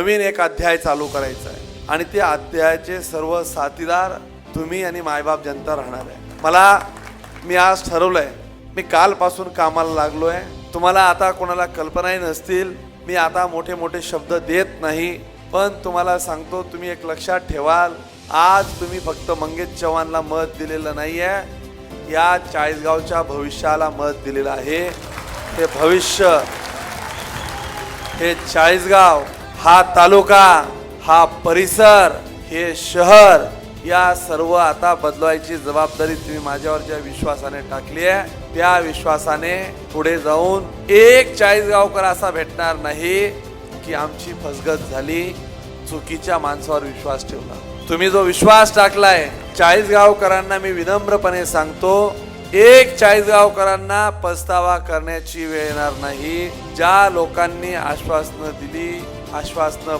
नवीन एक अध्याय चालू करायचा आहे. आणि त्या अध्यायाचे सर्व साथीदार तुम्ही आणि मायबाप जनता राहणार आहे. मला मी आज ठरवलंय मी कालपासून कामाला लागलो आहे तुम्हाला आता कोणाला कल्पनाही नसतील. मी आता मोठे मोठे शब्द देत नाही. पण तुम्हाला सांगतो तुम्ही एक लक्षात ठेवाल आज तुम्ही फक्त मंगेश चव्हाणला मत दिलेलं नाही आहे या चाळीसगावच्या भविष्याला मत दिलेलं आहे. ते भविष्य हे चाळीसगाव हा तालुका हा परिसर हे शहर या सर्व आता बदलवायची जबाबदारी तुम्ही माझ्यावर ज्या विश्वासाने टाकली आहे त्या विश्वासाने पुढे जाऊन एक चाळीसगावकर असा भेटणार नाही की आमची फसगत झाली चुकीच्या माणसावर विश्वास ठेवला. तुम्ही जो विश्वास टाकलाय चाळीसगावकरांना मी विनम्रपणे सांगतो एक चाळीसगावकरांना पस्तावा करण्याची वेळ येणार नाही. ज्या लोकांनी आश्वासनं दिली आश्वासनं